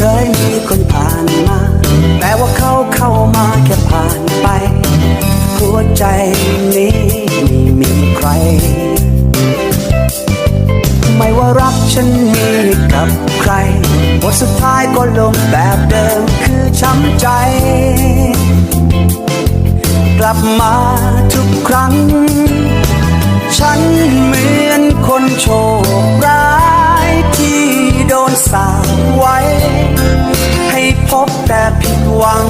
เคยมีคนผ่านมา แต่ว่าเขาเข้ามาแค่ผ่านไป หัวใจนี้ไม่มีใคร ไม่ว่ารักฉันมีกับใครบทสุดท้ายก็ลงแบบเดิมคือช้ำใจ กลับมาทุกครั้ง ฉันเหมือนคนโช บแต่ผิดหวัง